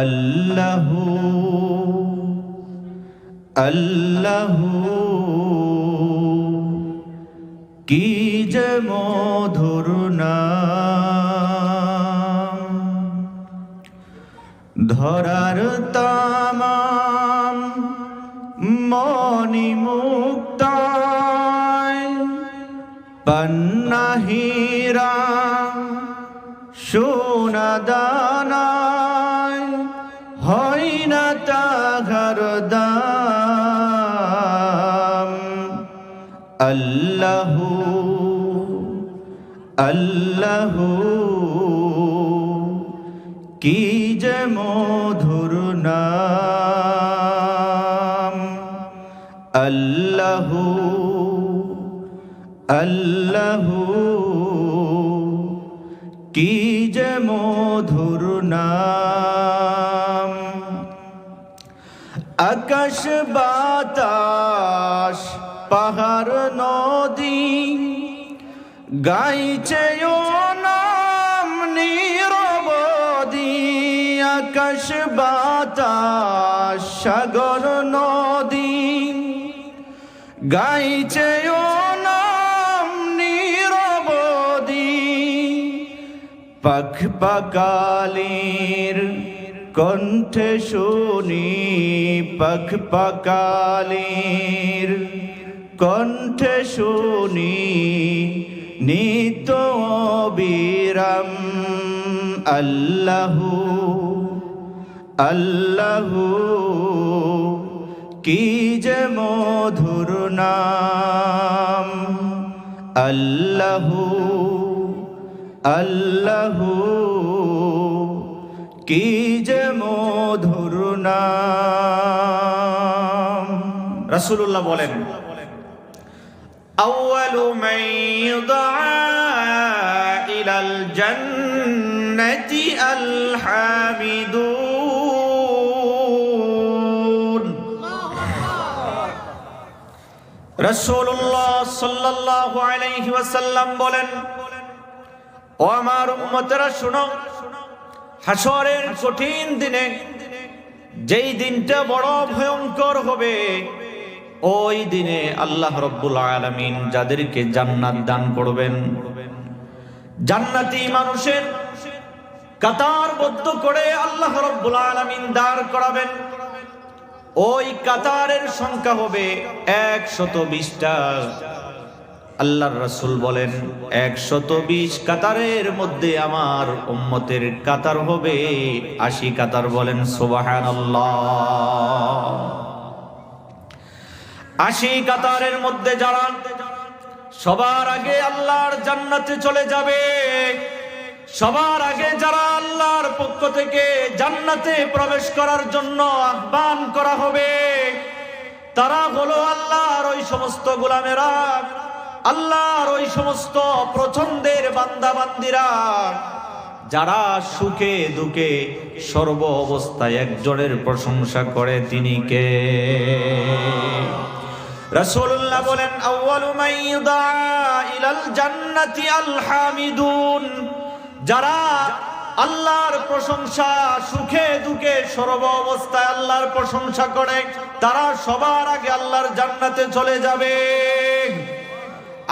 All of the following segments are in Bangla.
আল্লাহ আল্লাহ কি যে মধুর নাম। ধরার তামাম মনি মুক্তায় পন্নাহীরা সোনা দানায় আল্লাহ আল্লাহ কি যে মধুর নাম। আল্লাহ আল্লাহ কি যে মধুর নাম। আকাশ বাতাস পাহাড় নদী গাইছে ও নাম নিরবদি, আকাশ বাতাস, সাগর নদী গাইছে ও নাম নিরবদি পাখ পাকালির কণ্ঠে শুনি পাখ পাকালির কণ্ঠে শুনি নিত বিরাম আল্লাহ আল্লাহ, কি যে মধুর নাম? আল্লাহ আল্লাহ, কি যে মধুর নাম? রাসূলুল্লাহ বলেন أول من يدعى إلى الجنة الحامدون রসুল্লাহ সাল্লাল্লাহু আলাইহি ওয়াসাল্লাম বলেন ও আমার উম্মতেরা শুনো হাসরের কঠিন দিনে যেই দিনটা বড় ভয়ঙ্কর হবে ওই দিনে আল্লাহ রব্বুল আলামিন যাদেরকে জান্নাত দান করবেন, জান্নাতি মানুষের কাতারবদ্ধ করে আল্লাহ রব্বুল আলামিন দাঁড় করাবেন। ওই কাতারের সংখ্যা হবে একশত বিশটা। আল্লাহর রাসূল বলেন, একশত বিশ কাতারের মধ্যে আমার উম্মতের কাতার হবে আশি কাতার বলেন সুবহানাল্লাহ। আশি কাতারের মধ্যে যারা সবার আগে আল্লাহর জান্নাতে চলে যাবে, সবার আগে যারা আল্লাহর পক্ষ থেকে জান্নাতে প্রবেশ করার জন্য আহ্বান করা হবে, তারা হলো আল্লাহর ওই সমস্ত গোলামেরা, আল্লাহর ওই সমস্ত প্রচন্দের বান্দা বান্দিরা যারা সুখে দুঃখে সর্ব অবস্থায় একজনের প্রশংসা করে তিনি কে? রাসূলুল্লাহ বলেন, আউয়ালু ইউদা ইলাল জান্নাতি আল হামিদুন। যারা আল্লাহর প্রশংসা সুখে দুঃখে সর্ব অবস্থায় আল্লাহর প্রশংসা করে, তারা সবার আগে আল্লাহর জান্নাতে চলে যাবে।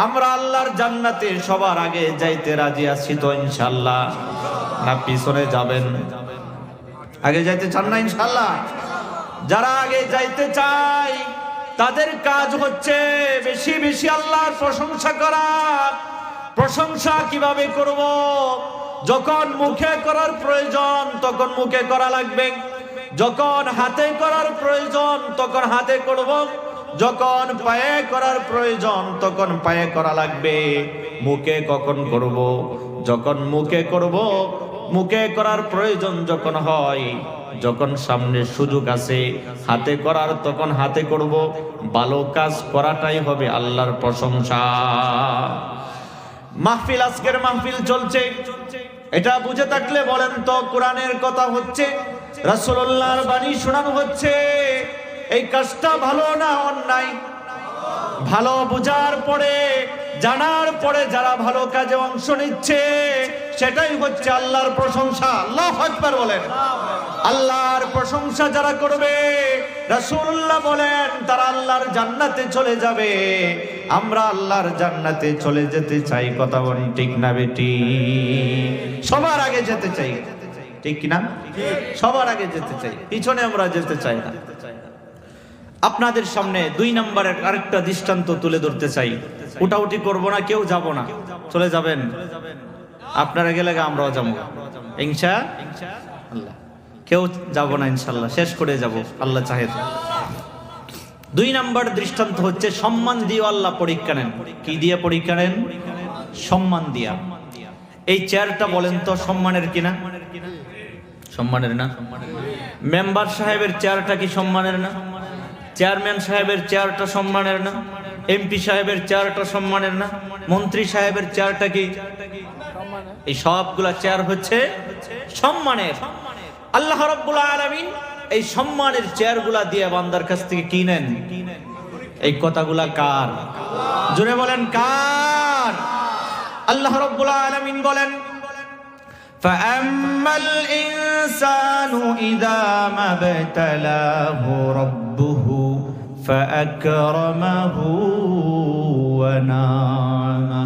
আমরা আল্লাহর জান্নাতে সবার আগে যাইতে রাজি আছি তো ইনশাল্লাহ না, পিছনে যাবেন। আগে যাইতে চান না ইনশাল্লাহ যারা আগে যাইতে চায় তাদের কাজ হচ্ছে বেশি বেশি আল্লাহর প্রশংসা করা। প্রশংসা কীভাবে করব? যখন মুখে করার প্রয়োজন, তখন মুখে করা লাগবে। যখন হাতে করার প্রয়োজন, তখন হাতে করব। যখন পায়ে করার প্রয়োজন, তখন পায়ে করা লাগবে। মুখে কখন করব? যখন মুখে করব, মুখে করার প্রয়োজন যখন হয় যখন সামনে সুযোগ আছে, হাতে করার তখন হাতে করব। ভালো কাজ করাটাই হবে আল্লাহর প্রশংসা। মাহফিল, আজকের মাহফিল চলছে। এটা বুঝে থাকলে বলেন তো, কোরআনের কথা হচ্ছে, রাসূলুল্লাহর বাণী শোনানো হচ্ছে। এই কাজটা ভালো না অন্যায়? ভালো বোঝার পরে, জানার পরে যারা ভালো কাজে অংশ নিচ্ছে, সেটাই হচ্ছে আল্লাহর প্রশংসা। আল্লাহ আকবার বলেন। আল্লাহর প্রশংসা যারা করবে, রাসূলুল্লাহ বলেন, তারা আল্লাহর জান্নাতে চলে যাবে। আমরা আল্লাহর জান্নাতে চলে যেতে চাই, কথা বলেন ঠিক না বেটি? সবার আগে যেতে চাই। ঠিক কি না সবার আগে যেতে চাই। পিছনে আমরা যেতে চাই না। আপনাদের সামনে দুই নম্বরের আরেকটা দৃষ্টান্ত তুলে ধরতে চাই। উঠাউটি করব না, কেউ যাব না। চলে যাবেন? আপনারা গেলে আমরাও যাব। আল্লাহ কেউ যাব না ইনশাল্লাহ, শেষ করে যাব, আল্লাহ চাহে দুই নাম্বার দৃষ্টান্ত হচ্ছে সম্মান দিয়ে আল্লাহ পরীক্ষা নেন। কি দিয়ে পরীক্ষা নেন? সম্মান দিয়া। এই চেয়ারটা বলেন তো, সম্মানের কিনা? সম্মানের না? মেম্বার সাহেবের চেয়ারটা কি সম্মানের না? চেয়ারম্যান সাহেবের চেয়ারটা সম্মানের না? এমপি সাহেবের চেয়ারটা সম্মানের না? মন্ত্রী সাহেবের চেয়ারটা কি? এই সবগুলা চেয়ার হচ্ছে সম্মানের। আল্লাহ রাব্বুল আলামিন এই সম্মানের চেয়ারগুলা দিয়ে বান্দার কাছ থেকে কিনেন এই কথাগুলা কার জোরে বলেন কার আল্লাহ রাব্বুল আলামিন বলেন فأما الإنسان إذا ما ابتلاه ربه فأكرمه ونعمه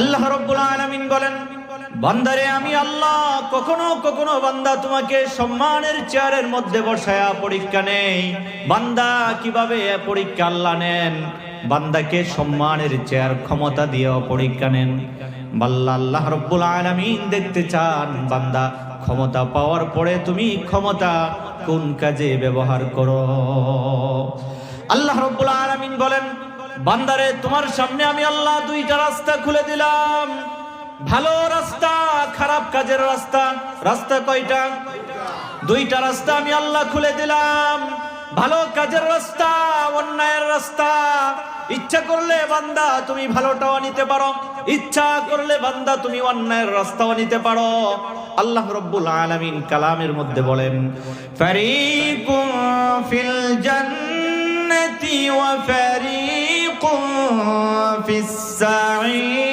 আল্লাহ রব্বুল আলামিন বলেন বান্দারে, আমি আল্লাহ, কখনো কখনো বান্দা তোমাকে সম্মানের চেয়ারের মধ্যে বসায়া পরীক্ষা নেই। বান্দা কীভাবে পরীক্ষা আল্লাহ নেন? বান্দাকে সম্মানের চেয়ার ক্ষমতা দিয়েও পরীক্ষা নেন। বাল্লা আল্লাহ রব্বুল আলামিন দেখতে চান, বান্দা ক্ষমতা পাওয়ার পরে তুমি ক্ষমতা কোন কাজে ব্যবহার করো? আল্লাহ রব্বুল আলামিন বলেন, বান্দারে, তোমার সামনে আমি আল্লাহ দুইটা রাস্তা খুলে দিলাম। ভালো রাস্তা, খারাপ কাজের রাস্তা। রাস্তা কয়টা? দুইটা রাস্তা আমি আল্লাহ খুলে দিলাম। ভালো কাজের রাস্তা, অন্যায়ের রাস্তা। ইচ্ছা করলে বান্দা তুমি ভালোটাও নিতে পারো। ইচ্ছা করলে বান্দা তুমি অন্যায়ের রাস্তাও নিতে পারো। আল্লাহ রব্বুল আলামিন কালামের মধ্যে বলেন ফারিকুম ফিল জান্নাতি ওয়া ফারিকুম ফিস সাঈর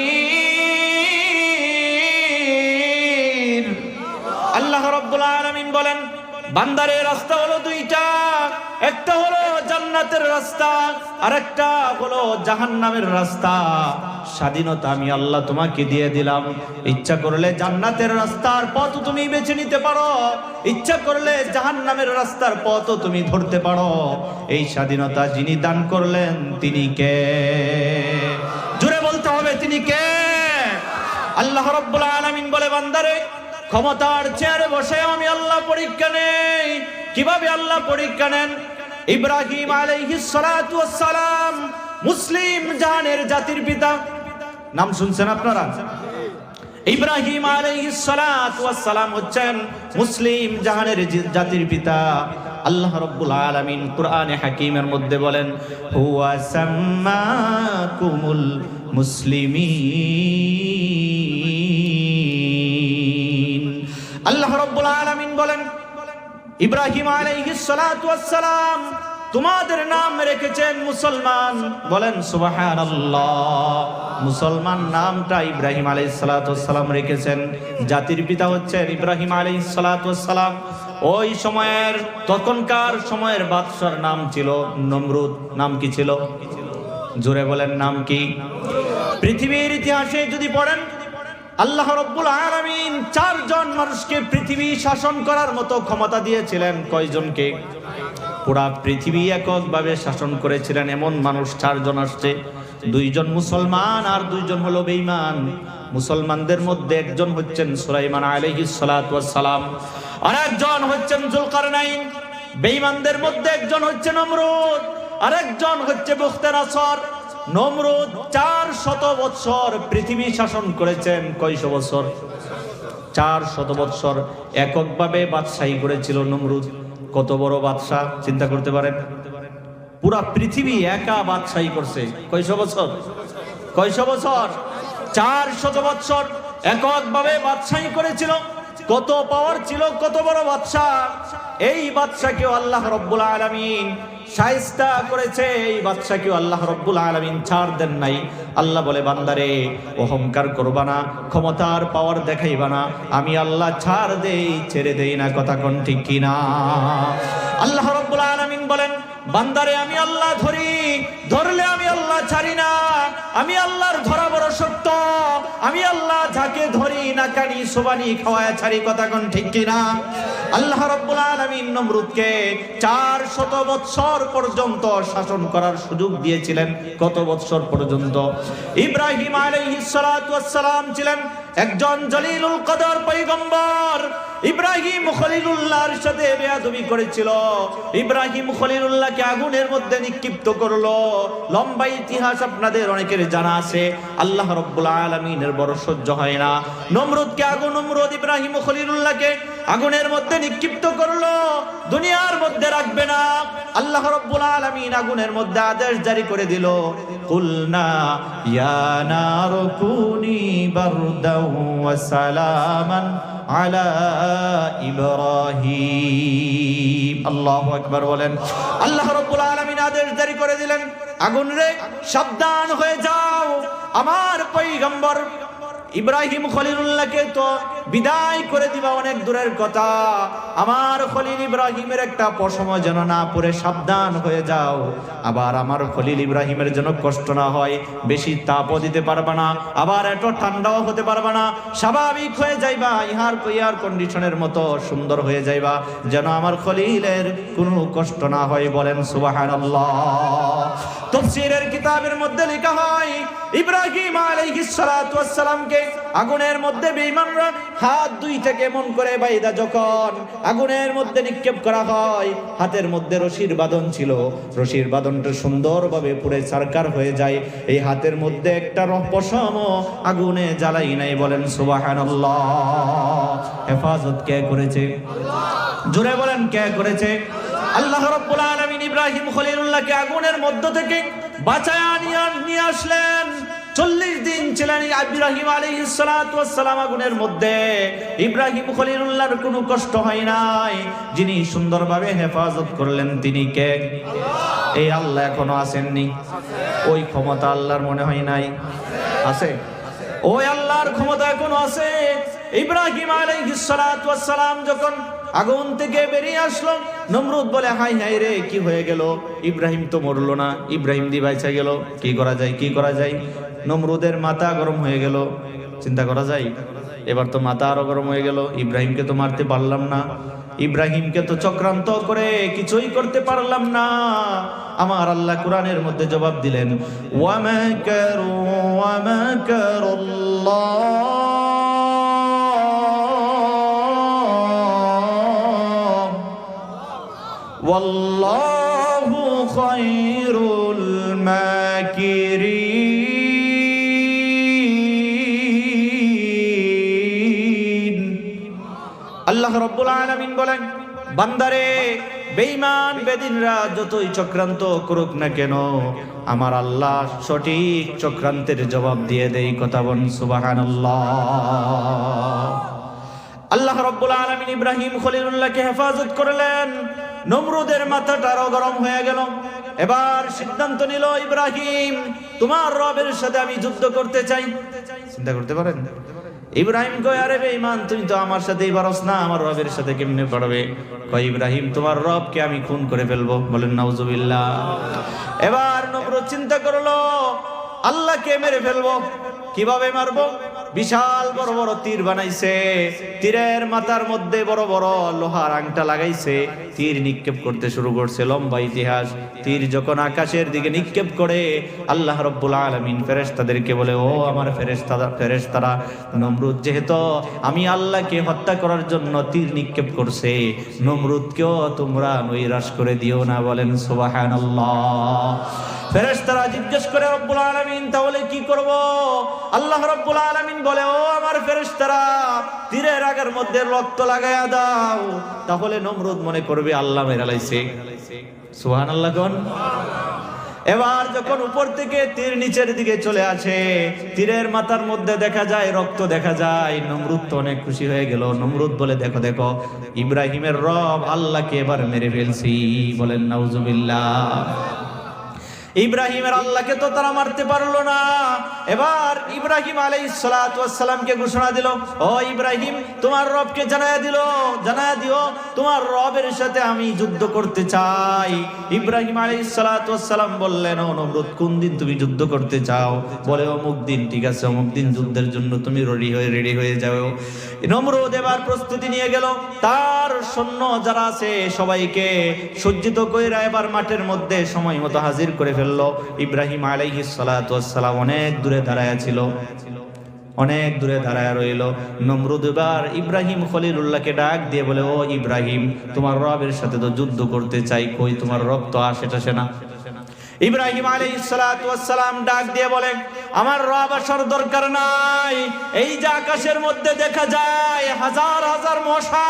বান্দারের রাস্তা হলো দুইটা। একটা হলো জান্নাতের রাস্তা আর একটা হলো জাহান্নামের রাস্তা। স্বাধীনতা আমি আল্লাহ তোমাকে দিয়ে দিলাম। ইচ্ছা করলে জান্নাতের রাস্তার পথ তুমি বেছে নিতে পারো। ইচ্ছা করলে জাহান্নামের রাস্তার পথ তুমি ধরতে পারো। এই স্বাধীনতা যিনি দান করলেন, তিনি কে? জুড়ে বলতে হবে, তিনি কে? আল্লাহ রব্বুল আলামিন বলে, বান্দারে ক্ষমতার চেয়ারে বসে আমি আল্লাহ পরীক্ষা নেই। কীভাবে আল্লাহ পরীক্ষা নেন? ইব্রাহিম সালাম মুসলিম জাহানের জাতির পিতা। নাম শুনছেন আপনারা? ইব্রাহিম সালাম হচ্ছেন মুসলিম জাহানের জাতির পিতা। আল্লাহ রাব্বুল আলামিন কোরআনে হাকিমের মধ্যে বলেন, হুয়া সাম্মাকুমুল মুসলিমিন। বলেন, ইব্রাহিম আলাইহিস সালাতু ওয়াস সালাম তোমাদের নাম রেখেছেন মুসলমান। বলেন, সুবহানাল্লাহ, মুসলমান নামটা ইব্রাহিম আলাইহিস সালাতু ওয়াস সালাম রেখেছেন। জাতির পিতা হচ্ছেন ইব্রাহিম আলাইহিস সালাতু ওয়াস সালাম। ওই সময়ের, তখনকার সময়ের বাদশার নাম ছিল নমরুদ। নাম কি ছিল? জোরে বলেন, নাম কি? পৃথিবীর ইতিহাসে যদি পড়েন আল্লাহ রব্বুল আলামিন চারজন মানুষকে পৃথিবী শাসন করার মতো ক্ষমতা দিয়েছিলেন। কয়জনকে? পুরা পৃথিবী এককভাবে শাসন করেছিলেন। এমন মানুষ চারজন আসছে। দুইজন মুসলমান আর দুইজন হলো বেঈমান। মুসলমানদের মধ্যে একজন হচ্ছেন সুলাইমান আলাইহিস সালাম। আর একজন হচ্ছেন জুলকারনাইন। বেঈমানদের মধ্যে একজন হচ্ছেন নমরুদ আরেকজন হচ্ছে বুখতার আসর। নমরুদ চার শত বৎসর পৃথিবী শাসন করেছেন কয়শ বছর চার শত বৎসর এককভাবে বাদশাহী করেছিল নমরুদ। কত বড় বাদশাহ, চিন্তা করতে পারেন? পুরা পৃথিবী একা বাদশাহী করছে। কয়শ বছর কয়শ বছর চার শত বৎসর এককভাবে বাদশাহী করেছিল। কত পাওয়ার ছিল, কত বড় বাদশাহ। এই বাদশাকেও আল্লাহ রব্বুল আলামিন শাইস্তা করেছে, এই বাদশাকেও আল্লাহ রব্বুল আলমিন ছাড় দেন নাই। আল্লাহ বলে, বান্দারে, অহংকার করবা না, ক্ষমতার পাওয়ার দেখাইবা না, আমি আল্লাহ ছাড় দেই, ছেড়ে দেই না, কথা কোন ঠিক কিনা? আল্লাহ রব্বুল আলামিন বলেন, বান্দারে আমি আল্লাহ ধরি, ধরলে আমি আল্লাহ ছাড়ি না। আমি আল্লাহর ধরা বড় সত্য আমি আল্লাহ যাকে ধরি না কানি সোবানি খাওয়ায় ছাড়ি, কথা কোন ঠিক কিনা আল্লাহ রব্বুল আলামিন নমরুদকে চার শত বৎসর পর্যন্ত শাসন করার সুযোগ দিয়েছিলেন। কত বৎসর পর্যন্ত? ইব্রাহিম আলাইহিস সালাতু সালাম ছিলেন একজন জলিলুল কদর পয়গম্বর। ইব্রাহিম খলিলুল্লাহর সাথে বেয়াদবি করেছিল। ইব্রাহিম খলিলুল্লাহকে আগুনের মধ্যে নিক্ষিপ্ত করল। লম্বা ইতিহাস আপনাদের অনেকের জানা আছে। আল্লাহ রব্বুল আলমিনের বড় সহ্য হয় না। নমরুদকে আগুন, নমরুদ ইব্রাহিম খলিলুল্লাহকে আগুনের মধ্যে নিক্ষিপ্ত করল, দুনিয়ার মধ্যে রাখবে না। আল্লাহ রব্বুল আলমিন আগুনের মধ্যে আদেশ জারি করে দিল ইব্রাহিম। আল্লাহু আকবার বলেন। আদেশ জারি করে দিলেন হয়ে যাও। আমার ইব্রাহিম তো বিদায় করে দিবা অনেক দূরের কথা। আমার খলিল ইব্রাহিমের একটা পশম যেন না পরে সাবধান হয়ে যাও। আবার আমার খলিল ইব্রাহিমের যেন কষ্ট না হয়, বেশি তাপও দিতে পারবে না, আবার এত ঠান্ডাও হতে পারবে না। স্বাভাবিক হয়ে যাইবা, ইহার ইয়ার কন্ডিশনের মতো সুন্দর হয়ে যাইবা, যেন আমার খলিলের কোনো কষ্ট না হয় বলেন সুবহানাল্লাহ। তফসিরের কিতাবের মধ্যে লেখা হয়, ইব্রাহিম আলাইহিস সালাতু ওয়াস সালামকে আগুনের মধ্যে বেঈমানরা হাত দুই থেকে মন করে বাইদা যখন আগুনের মধ্যে নিক্ষেপ করা হয়, হাতের মধ্যে রশির বাঁধন ছিল। রশির বাঁধনটা সুন্দরভাবে পুরে সারকার হয়ে যায়। এই হাতের মধ্যে একটা রহ- আগুনে জ্বালাই নাই বলেন, সুবহানাল্লাহ। হেফাজত কে করেছে? জোরে বলেন, কে করেছে? আল্লাহ রাব্বুল আলামিন ইব্রাহিম খলিলুল্লাহকে আগুনের মধ্য থেকে বাঁচায় নিয়ে আসলেন। চল্লিশ দিন ছিলেন ইব্রাহিম সালাম আগুনের মধ্যে ইব্রাহিম খলিলুল্লাহর কোনো কষ্ট হয় নাই। যিনি সুন্দরভাবে হেফাজত করলেন তিনি কে? এই আল্লাহ এখনও আসেননি। ওই ক্ষমতা আল্লাহর মনে হয় নাই। আছে। ওই আল্লাহর ক্ষমতা এখনও আছে। ইব্রাহিম আলাইহিস সালাতু সালাম যখন আগুন থেকে বেরিয়ে আসলো নমরুদ বলে হাই হাই রে কি হয়ে গেল? ইব্রাহিম তো মরলো না। ইব্রাহিম দি বাইচা গেল। কি করা যায় কি করা যায়? নমরুদের মাথা গরম হয়ে গেল। চিন্তা করা যায় এবার তো মাথা আরও গরম হয়ে গেল। ইব্রাহিমকে তো মারতে পারলাম না। ইব্রাহিমকে তো চক্রান্ত করে কিছুই করতে পারলাম না। আমার আল্লাহ কোরআনের মধ্যে জবাব দিলেন ওয়ামাকারু ওয়ামাকারুল্লাহ বলেন, বান্দারে, বেঈমান বেদিনরা যতই চক্রান্ত করুক না কেন, আমার আল্লাহ সঠিক চক্রান্তের জবাব দিয়ে দেই কথা বন সুবহানাল্লাহ। আল্লাহ রব্বুল আলামিন ইব্রাহিম খলিলুল্লাহকে হেফাজত করলেন, নমরুদের মাথাটা আরও গরম হয়ে গেল। এবার সিদ্ধান্ত নিল ইব্রাহিম, তোমার রবের সাথে আমি যুদ্ধ করতে চাই। চিন্তা করতে পারেন? ইব্রাহিম কয়, আরে বেঈমান, তুমি তো আমার সাথেই পারস না, আমার রবের সাথে কেমনে পারবে কয়, ইব্রাহিম, তোমার রবকে আমি খুন করে ফেলব। বলেন, নাউজুবিল্লাহ। এবার নবর চিন্তা করল, আল্লাহকে মেরে ফেলব। কীভাবে মারবো? বিশাল বড় বড় তীর বানাইছে। তীরের মাথার মধ্যে বড় বড় লোহার আংটা লাগাইছে। তীর নিক্ষেপ করতে শুরু করছে লম্বা ইতিহাস। তীর যখন আকাশের দিকে নিক্ষেপ করে, আল্লাহ রব্বুল আলমিন ফেরেশতাদেরকে বলে, ও আমার ফেরেশতারা ফেরেশতারা, নমরুদ যেহেতু আমি আল্লাহকে হত্যা করার জন্য তীর নিক্ষেপ করছে, নমরুদকেও তোমরা নৈরাশ করে দিও না। বলেন, সুবহানাল্লাহ। ফেরেশতারা জিজ্ঞেস করে, রব্বুল আলামিন, তাহলে কি করব? আল্লাহ রব্বুল আলামিন বলে, ও আমার ফেরেশতারা, তীরের আগের মধ্যে রক্ত লাগায়া দাও, তাহলে নমরুদ মনে করবে আল্লাহ মেরে লাইছে। সুবহানাল্লাহ কোন? এবার যখন উপর থেকে তীর নিচের দিকে চলে আসে, তীরের মাথার মধ্যে দেখা যায়, রক্ত দেখা যায়, নমরুদ তো অনেক খুশি হয়ে গেল। নমরুদ বলে, দেখো দেখো, ইব্রাহিমের রব আল্লাহকে এবার মেরে ফেলছি। বলেন, নাউজুবিল্লাহ। ইব্রাহিমের আল্লাহকে তো তারা মারতে পারল না। এবার ইব্রাহিম আলাই সালামকে ঘোষণা দিল, ও ইব্রাহিম, তোমার রবকে জানায় দিল, জানায় দিও, তোমার রবের সাথে আমি যুদ্ধ করতে চাই। ইব্রাহিম আলাই সালাম বললেন নমরুদ কোন দিন তুমি যুদ্ধ করতে চাও? বলে, অমুক দিন, ঠিক আছে, অমুক দিন যুদ্ধের জন্য তুমি রেডি হয়ে রেডি হয়ে যাও। নমরুদ এবার প্রস্তুতি নিয়ে গেল। তার সৈন্য যারা আছে, সবাইকে সজ্জিত কইরা এবার মাঠের মধ্যে সময় মতো হাজির করে ফেলল। ইব্রাহিম আলাইহি সালাম অনেক দূরে দাঁড়ায় ছিল। অনেক দূরে দাঁড়ায় রইল। নমরুদ এবার ইব্রাহিম খলিলুল্লাহকে ডাক দিয়ে বলে, ও ইব্রাহিম, তোমার রবের সাথে তো যুদ্ধ করতে চাই, কই তোমার রব তো আসে টাসে না? ইব্রাহিম আলাইহিস সালাম ডাক দিয়ে বলে, আমার রব আসার দরকার নাই। এই যে আকাশের মধ্যে দেখা যায় হাজার হাজার মশা,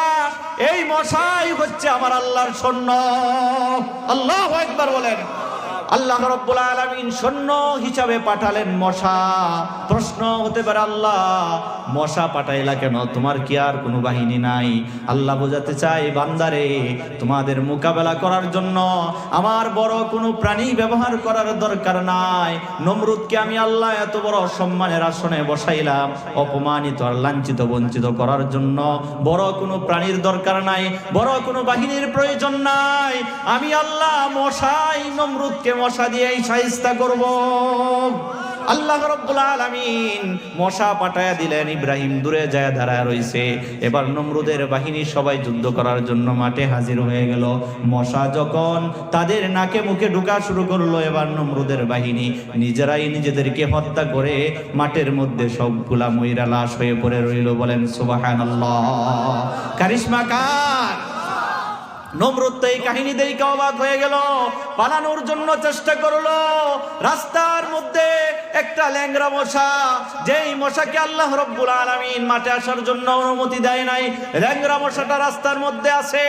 এই মশাই হচ্ছে আমার আল্লাহর সৈন্য। আল্লাহ একবার বলেন। আল্লাহ রব্বুল আলামিন সৈন্য হিসাবে পাঠালেন মশা। প্রশ্ন হতে পারে, আল্লাহ, মশা পাঠাইলা কেন? তোমার কি আর কোনো বাহিনী নাই? আল্লাহ বোঝাতে চাই বান্দারে, তোমাদের মোকাবেলা করার জন্য আমার বড় কোনো প্রাণী ব্যবহার করার দরকার নাই। নমরুদকে আমি আল্লাহ এত বড় সম্মানের আসনে বসাইলাম, অপমানিত আর লাঞ্ছিত, বঞ্চিত করার জন্য বড় কোনো প্রাণীর দরকার নাই, বড় কোনো বাহিনীর প্রয়োজন নাই। আমি আল্লাহ মশাই নমরুদকে মশা দিয়েই সাহিস্তা করব। আল্লাহ রব্বুল আলামিন মশা পাঠায়া দিলেন, ইব্রাহিম দূরে যায় দাঁড়ায় রইছে। এবার নমরুদের বাহিনী সবাই যুদ্ধ করার জন্য মাঠে হাজির হয়ে গেল। মশা যখন তাদের নাকে মুখে ঢুকা শুরু করল, এবার নমরুদের বাহিনী নিজেরাই নিজেদেরকে হত্যা করে মাঠের মধ্যে সবগুলা ময়রা লাশ হয়ে পড়ে রইল। বলেন, সুবহানাল্লাহ। কারিশমা কার? নমরুদ এই কাহিনী দেখে অবাক হয়ে গেল। পালানোর জন্য চেষ্টা করল। রাস্তার মধ্যে একটা ল্যাংরা মশা, যেই মশাকে আল্লাহ রব্বুল আলামিন মাঠে আসার জন্য অনুমতি দেয় নাই। ল্যাংরা মশাটা রাস্তার মধ্যে আছে।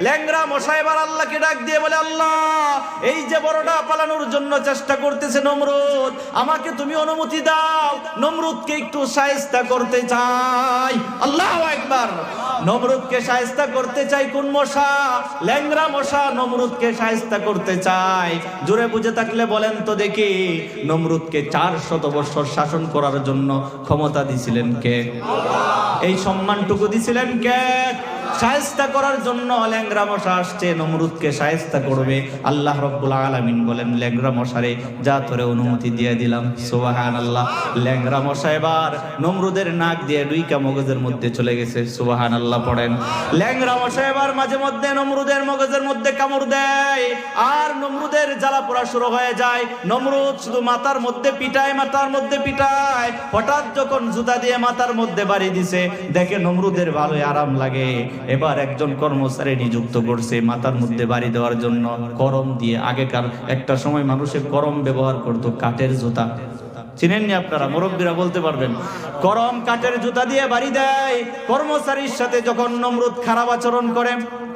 ল্যাংরা মশা এবার আল্লাহকে ডাক দিয়ে বলে, আল্লাহ, এই যে বড়টা পালানোর জন্য চেষ্টা করতেছে নমরুদ, আমাকে তুমি অনুমতি দাও। নমরুদকে একটু সায়স্তা করতে চাই। আল্লাহ একবার নমরুদকে সায়স্তা করতে চাই কোন মশা? ল্যাংরা মশা নমরুদকে সাহিস্তা করতে চায়। জোরে বুঝে থাকলে বলেন তো দেখি, নমরুদকে চার শত বছর শাসন করার জন্য ক্ষমতা দিছিলেন কে? এই সম্মানটুকু দিছিলেন কে? সায়স্তা করার জন্য ল্যাংরা মশা আসছে, নমরুদকে সায়স্তা করবে। আল্লাহ রব্বুল আলামিন বলেন, ল্যাংরা মশারে, যা তোরে অনুমতি দিয়ে দিলাম। সুবাহান আল্লাহ ল্যাংরা মশা এবার নমরুদের নাক দিয়ে দুইকা মগজের মধ্যে চলে গেছে। সুবাহান আল্লাহ পড়েন। ল্যাংরা মশা এবার মাঝে মধ্যে নমরুদের মগজের মধ্যে কামড় দেয়। আর নমরুদের জ্বালা পোড়া শুরু হয়ে যায়। নমরুদ শুধু মাথার মধ্যে পিটায়, মাথার মধ্যে পিটায়। হঠাৎ যখন জুতা দিয়ে মাথার মধ্যে বাড়ি দিছে, দেখে নমরুদের ভালোই আরাম লাগে। এবার একজন কর্মচারী নিযুক্ত করছে, মাথার মধ্যে বাড়ি দেওয়ার জন্য করম দিয়ে। আগেকার একটা সময় মানুষের করম ব্যবহার করতো, কাঠের জুতা। চিনেননি আপনারা, মুরব্বীরা বলতে পারবেন। গরম কাঠের জুতা দিয়ে বাড়ি দেয়। কর্মচারীর সাথে যখন নমরুদ খারাপ আচরণ করে,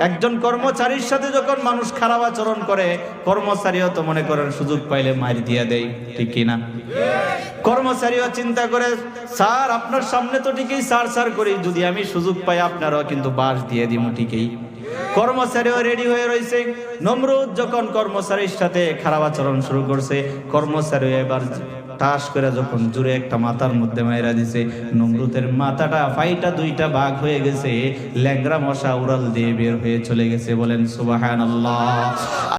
একজন কর্মচারীর সাথে যখন মানুষ খারাপ আচরণ করে, কর্মচারীও তো মনে করেন সুযোগ পাইলে মার দিয়ে দেয়, ঠিক কিনা কর্মচারীও চিন্তা করে, স্যার, আপনার সামনে তো ঠিকই স্যার স্যার করি, যদি আমি সুযোগ পাই আপনারাও কিন্তু বাস দিয়ে দিব ঠিকই। কর্মচারীও রেডি হয়ে রয়েছে নমরুদ যখন কর্মচারীর সাথে খারাপ আচরণ শুরু করছে কর্মচারী এবার টাস করে যখন জুড়ে একটা মাথার মধ্যে মায়েরা দিছে নমরুতের মাথাটা, ফাইটা দুইটা বাঘ হয়ে গেছে ল্যাংরা মশা উড়াল দিয়ে বের হয়ে চলে গেছে, বলেন সুবাহান